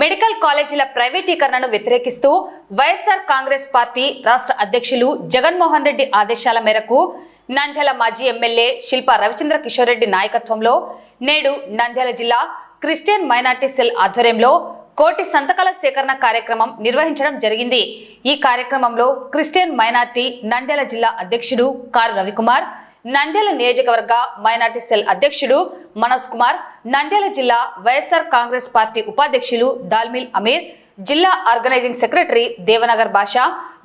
Medical కాలేజీల ప్రైవేటీకరణను వ్యతిరేకిస్తూ YSR Congress party రాష్ట్ర అధ్యక్షులు జగన్మోహన్ రెడ్డి ఆదేశాల మేరకు నంద్యాల మాజీ ఎమ్మెల్యే శిల్పా రవిచంద్ర కిషోర్ రెడ్డి నాయకత్వంలో నేడు నంద్యాల జిల్లా క్రిస్టియన్ మైనార్టీ సెల్ ఆధ్వర్యంలో కోటి సంతకాల సేకరణ కార్యక్రమం నిర్వహించడం జరిగింది. ఈ కార్యక్రమంలో క్రిస్టియన్ మైనార్టీ నంద్యాల జిల్లా అధ్యక్షుడు కారు రవికుమార్ నంద్యాల నియోజకవర్గ మైనార్టీ సెల్ అధ్యక్షుడు మనోజ్ కుమార్ నంద్యాల జిల్లా వైఎస్ఆర్ కాంగ్రెస్ పార్టీ ఉపాధ్యక్షులు దాల్మిల్ అమీర్ జిల్లా ఆర్గనైజింగ్ సెక్రటరీ దేవనగర్ బాషా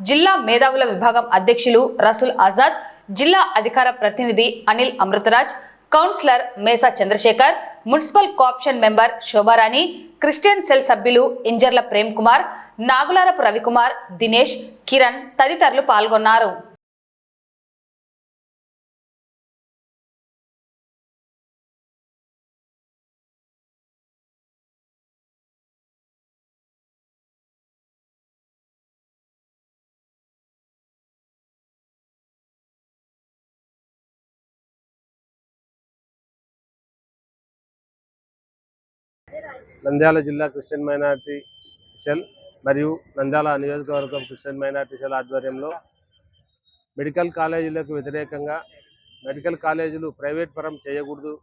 జిల్లా మేధావుల విభాగం అధ్యక్షులు రసూల్ ఆజాద్ జిల్లా అధికార ప్రతినిధి Anil Amrutraj councillor Mesa Chandrasekhar municipal co-option member Shobharani Christian cell సభ్యులు ఇంజర్ల ప్రేమ్ కుమార్ నాగులారపు రవికుమార్ దినేష్ కిరణ్ తదితరులు పాల్గొన్నారు. నంద్యాల జిల్లా క్రిస్టియన్ మైనార్టీ సెల్ మరియు నంద్యాల నియోజకవర్గం క్రిస్టియన్ మైనార్టీ సెల్ ఆధ్వర్యంలో మెడికల్ కాలేజీలకు వ్యతిరేకంగా మెడికల్ కాలేజీలు ప్రైవేట్ పరం చేయకూడదు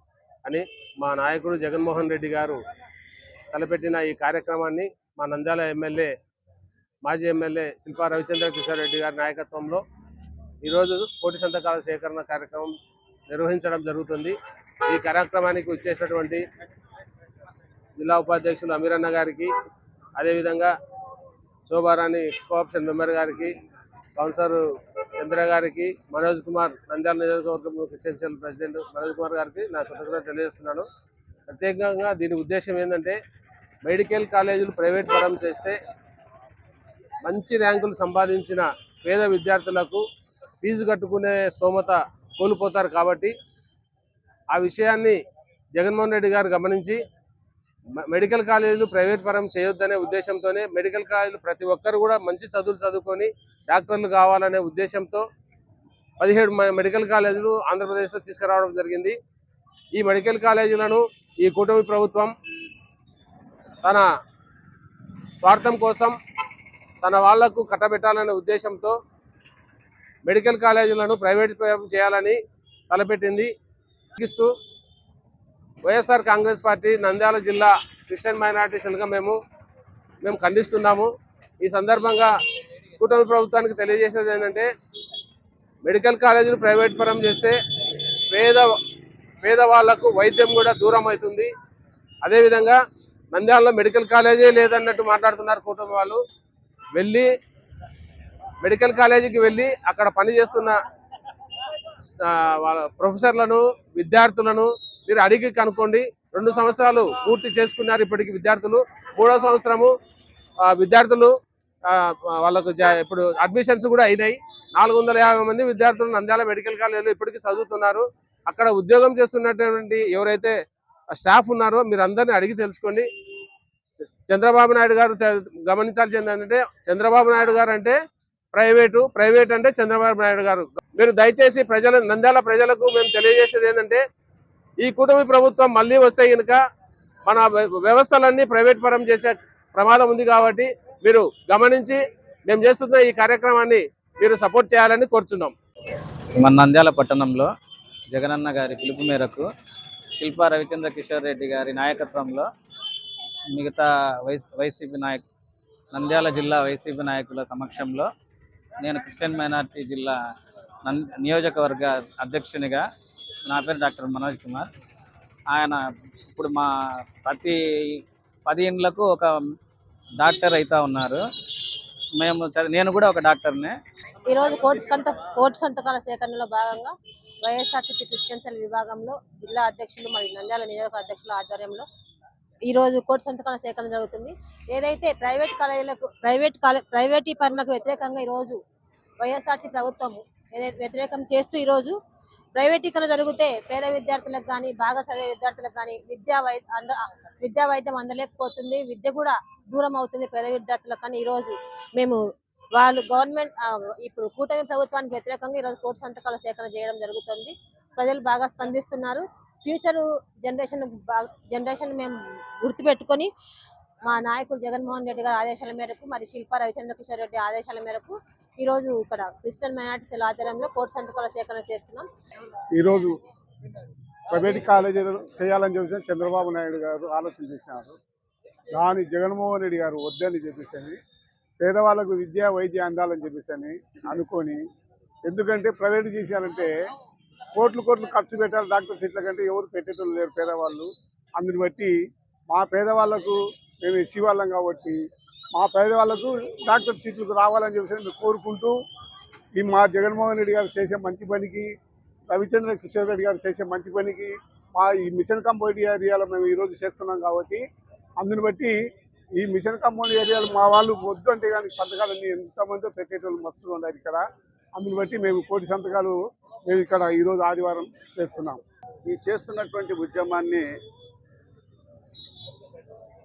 అని మా నాయకుడు జగన్మోహన్ రెడ్డి గారు తలపెట్టిన ఈ కార్యక్రమాన్ని మా నంద్యాల ఎమ్మెల్యే మాజీ ఎమ్మెల్యే శిల్పా రవిచంద్ర కిషోర్ రెడ్డి గారి నాయకత్వంలో ఈరోజు కోటి సంతకాల సేకరణ కార్యక్రమం నిర్వహించడం జరుగుతుంది. ఈ కార్యక్రమానికి వచ్చేసినటువంటి జిల్లా ఉపాధ్యక్షులు అమీరన్న గారికి అదేవిధంగా శోభారాణి కోఆప్షన్ మెంబర్ గారికి కౌన్సిలర్ చంద్ర గారికి మనోజ్ కుమార్ నంద్యాల నియోజకవర్గం క్రిస్టియన్ ప్రెసిడెంట్ మనోజ్ కుమార్ గారికి నా కృతజ్ఞత తెలియజేస్తున్నాను. ప్రత్యేకంగా దీని ఉద్దేశం ఏంటంటే మెడికల్ కాలేజీలు ప్రైవేట్ పరం చేస్తే మంచి ర్యాంకులు సంపాదించిన పేద విద్యార్థులకు ఫీజు కట్టుకునే స్తోమత కోల్పోతారు కాబట్టి ఆ విషయాన్ని జగన్మోహన్ రెడ్డి గారు గమనించి మెడికల్ కాలేజీలు ప్రైవేట్ పరం చేయొద్దనే ఉద్దేశంతోనే మెడికల్ కాలేజీలు ప్రతి ఒక్కరు కూడా మంచి చదువులు చదువుకొని డాక్టర్లు కావాలనే ఉద్దేశంతో పదిహేడు మెడికల్ కాలేజీలు ఆంధ్రప్రదేశ్లో తీసుకురావడం జరిగింది. ఈ మెడికల్ కాలేజీలను ఈ కూటమి ప్రభుత్వం తన స్వార్థం కోసం తన వాళ్ళకు కట్టబెట్టాలనే ఉద్దేశంతో మెడికల్ కాలేజీలను ప్రైవేట్ చేయాలని తలపెట్టింది. ఇస్తూ వైఎస్ఆర్ కాంగ్రెస్ పార్టీ నంద్యాల జిల్లా క్రిస్టియన్ మైనార్టీ సెల్గా మేము మేము ఖండిస్తున్నాము. ఈ సందర్భంగా కూటమి ప్రభుత్వానికి తెలియజేసేది ఏంటంటే మెడికల్ కాలేజీలు ప్రైవేట్ పరం చేస్తే పేద పేదవాళ్ళకు వైద్యం కూడా దూరం అవుతుంది అదేవిధంగా నంద్యాలలో మెడికల్ కాలేజీ లేదన్నట్టు మాట్లాడుతున్నారు కూటమి వాళ్ళు. వెళ్ళి మెడికల్ కాలేజీకి వెళ్ళి అక్కడ పనిచేస్తున్న వాళ్ళ ప్రొఫెసర్లను విద్యార్థులను మీరు అడిగి కనుక్కోండి. రెండు సంవత్సరాలు పూర్తి చేసుకున్నారు ఇప్పటికి విద్యార్థులు. మూడో సంవత్సరము ఆ, విద్యార్థులు ఆ, వాళ్ళకు ఇప్పుడు అడ్మిషన్స్ కూడా అయినాయి. నాలుగు వందల యాభై మంది విద్యార్థులు నంద్యాల మెడికల్ కాలేజీలో ఇప్పటికీ చదువుతున్నారు. అక్కడ ఉద్యోగం చేస్తున్నటువంటి ఎవరైతే స్టాఫ్ ఉన్నారో మీరు అందరిని అడిగి తెలుసుకోండి. చంద్రబాబు నాయుడు గారు గమనించాల్సి గమనించాల్సింది ఏంటంటే చంద్రబాబు నాయుడు గారు అంటే ప్రైవేటు ప్రైవేట్ అంటే చంద్రబాబు నాయుడు గారు. మీరు దయచేసి ప్రజల నంద్యాల ప్రజలకు మేము తెలియజేసేది ఏంటంటే ఈ కూటమి ప్రభుత్వం మళ్ళీ వస్తే కనుక మన వ్యవస్థలన్నీ ప్రైవేట్ పరం చేసే ప్రమాదం ఉంది కాబట్టి మీరు గమనించి మేము చేస్తున్న ఈ కార్యక్రమాన్ని మీరు సపోర్ట్ చేయాలని కోరుచున్నాం. మన నంద్యాల పట్టణంలో జగనన్న గారి పిలుపు మేరకు శిల్పా రవిచంద్ర కిషోర్ రెడ్డి గారి నాయకత్వంలో మిగతా వైసీపీ నాయక్ నంద్యాల జిల్లా వైసీపీ నాయకుల సమక్షంలో నేను క్రిస్టియన్ మైనార్టీ జిల్లా నియోజకవర్గ అధ్యక్షునిగా నా పేరు డాక్టర్ మనోజ్ కుమార్. ఆయన ఇప్పుడు మా ప్రతి పది ఇండ్లకు ఒక డాక్టర్ అవుతా ఉన్నారు. మేము నేను కూడా ఒక డాక్టర్నే. ఈరోజు కోర్టు సంత కోర్టు సంతకాల సేకరణలో భాగంగా వైఎస్ఆర్సీపీ క్రిస్టియన్ సెల్ విభాగంలో జిల్లా అధ్యక్షులు మరియు నంద్యాల నియోజక అధ్యక్షుల ఆధ్వర్యంలో ఈరోజు కోర్టు సంతకాల సేకరణ జరుగుతుంది. ఏదైతే ప్రైవేట్ కాలేజీలకు ప్రైవేట్ కాలే ప్రైవేటీకరణకు వ్యతిరేకంగా ఈరోజు వైఎస్ఆర్సీ ప్రభుత్వం ఏదైతే వ్యతిరేకం చేస్తూ ఈరోజు ప్రైవేటీకరణ జరిగితే పేద విద్యార్థులకు కానీ బాగా చదివే విద్యార్థులకు కానీ విద్యా వై అంద విద్యా వైద్యం అందలేకపోతుంది. విద్య కూడా దూరం అవుతుంది పేద విద్యార్థులకు కానీ ఈరోజు మేము వాళ్ళు గవర్నమెంట్ ఇప్పుడు కూటమి ప్రభుత్వానికి వ్యతిరేకంగా ఈరోజు కోర్టు సంతకాల సేకరణ చేయడం జరుగుతుంది. ప్రజలు బాగా స్పందిస్తున్నారు. ఫ్యూచర్ జనరేషన్ జనరేషన్ మేము గుర్తుపెట్టుకొని మా నాయకుడు జగన్మోహన్ రెడ్డి గారి ఆదేశాల మేరకు మరి శిల్ప రవిచంద్ర కిషోర్ రెడ్డి ఆదేశాల మేరకు ఈ రోజు ఇక్కడ క్రిస్టియన్ మైనార్టీ సెల్ ఆధ్వర్యంలో కోర్టు సంతకాల సేకరణ చేస్తున్నాం. ఈరోజు ప్రైవేట్ కాలేజీలు చేయాలని చెప్పేసి చంద్రబాబు నాయుడు గారు ఆలోచన చేసినారు దాని జగన్మోహన్ రెడ్డి గారు వద్దని చెప్పేసి పేదవాళ్ళకు విద్య వైద్య అందాలని చెప్పేసి అనుకొని ఎందుకంటే ప్రైవేట్ చేసేయాలంటే కోట్లు కోట్లు ఖర్చు పెట్టాలి డాక్టర్ సీట్ల కంటే ఎవరు పెట్టేటోళ్ళు లేరు పేదవాళ్ళు. అందుని బట్టి మా పేదవాళ్ళకు మేము ఎస్సీ వాళ్ళం కాబట్టి మా పేదవాళ్ళకు డాక్టర్ సీట్లకు రావాలని చెప్పేసి మేము కోరుకుంటూ ఈ మా జగన్మోహన్ రెడ్డి గారు చేసే మంచి పనికి రవిచంద్ర కిషోర్ రెడ్డి గారు చేసే మంచి పనికి మా ఈ మిషన్ కంపౌండ్ ఏరియాలో మేము ఈరోజు చేస్తున్నాం కాబట్టి అందుని బట్టి ఈ మిషన్ కంపౌండ్ ఏరియాలో మా వాళ్ళు వద్దు అంటే కానీ సంతకాలన్నీ ఎంతమందో పెట్టేటోళ్ళు మస్తులు ఉన్నారు ఇక్కడ. అందుని బట్టి మేము కోటి సంతకాలు మేము ఇక్కడ ఈరోజు ఆదివారం చేస్తున్నాం. ఈ చేస్తున్నటువంటి ఉద్యమాన్ని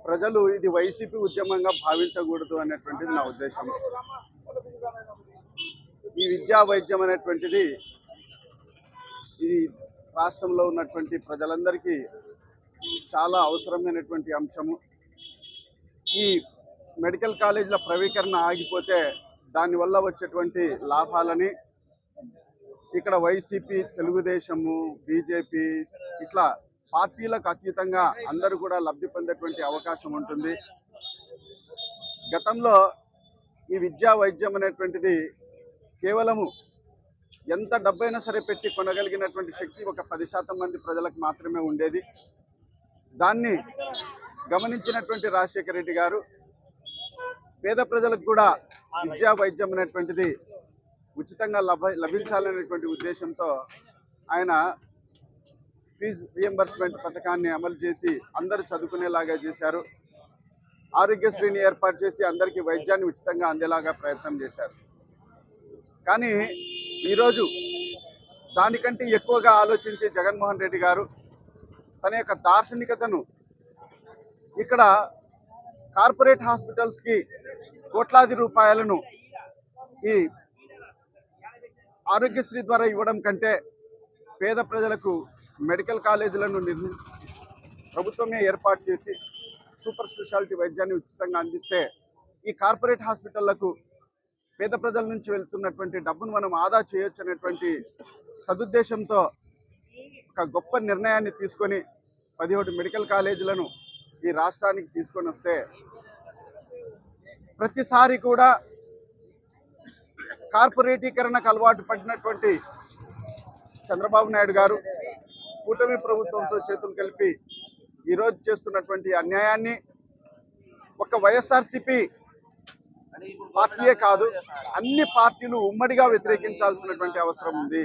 ప్రజలు ఇది వైసీపీ ఉద్యమంగా భావించకూడదు అనేటువంటిది నా ఉద్దేశం. ఈ విద్యా వైద్యం అనేటువంటిది ఈ రాష్ట్రంలో ఉన్నటువంటి ప్రజలందరికీ చాలా అవసరమైనటువంటి అంశము. ఈ మెడికల్ కాలేజీల ప్రవీకరణ ఆగిపోతే దానివల్ల వచ్చేటువంటి లాభాలని ఇక్కడ వైసీపీ తెలుగుదేశము బీజేపీ ఇట్లా పార్టీలకు అతీతంగా అందరూ కూడా లబ్ధి పొందేటువంటి అవకాశం ఉంటుంది. గతంలో ఈ విద్యా వైద్యం అనేటువంటిది కేవలము ఎంత డబ్బైనా సరే పెట్టి కొనగలిగినటువంటి శక్తి ఒక పది శాతం మంది ప్రజలకు మాత్రమే ఉండేది. దాన్ని గమనించినటువంటి రాజశేఖర రెడ్డి గారు పేద ప్రజలకు కూడా విద్యా వైద్యం అనేటువంటిది ఉచితంగా లభ లభించాలనేటువంటి ఉద్దేశంతో ఆయన ఫీజు రియంబర్స్మెంట్ పథకాన్ని అమలు చేసి అందరూ చదువుకునేలాగా చేశారు. ఆరోగ్యశ్రీని ఏర్పాటు చేసి అందరికీ వైద్యాన్ని ఉచితంగా అందేలాగా ప్రయత్నం చేశారు. కానీ ఈరోజు దానికంటే ఎక్కువగా ఆలోచించే జగన్మోహన్ రెడ్డి గారు తన యొక్క దార్శనికతను ఇక్కడ కార్పొరేట్ హాస్పిటల్స్కి కోట్లాది రూపాయలను ఈ ఆరోగ్యశ్రీ ద్వారా ఇవ్వడం కంటే పేద ప్రజలకు మెడికల్ కాలేజీలను నిర్మి ప్రభుత్వమే ఏర్పాటు చేసి సూపర్ స్పెషాలిటీ వైద్యాన్ని ఉచితంగా అందిస్తే ఈ కార్పొరేట్ హాస్పిటళ్ళకు పేద ప్రజల నుంచి వెళ్తున్నటువంటి డబ్బును మనం ఆదా చేయొచ్చు అనేటువంటి సదుద్దేశంతో ఒక గొప్ప నిర్ణయాన్ని తీసుకొని పదిహేడు మెడికల్ కాలేజీలను ఈ రాష్ట్రానికి తీసుకొని వస్తే ప్రతిసారి కూడా కార్పొరేటీకరణకు అలవాటు పడినటువంటి చంద్రబాబు నాయుడు గారు కూటమి ప్రభుత్వంతో చేతులు కలిపి ఈరోజు చేస్తున్నటువంటి అన్యాయాన్ని ఒక వైఎస్ఆర్సిపి పార్టీయే కాదు అన్ని పార్టీలు ఉమ్మడిగా వ్యతిరేకించాల్సినటువంటి అవసరం ఉంది.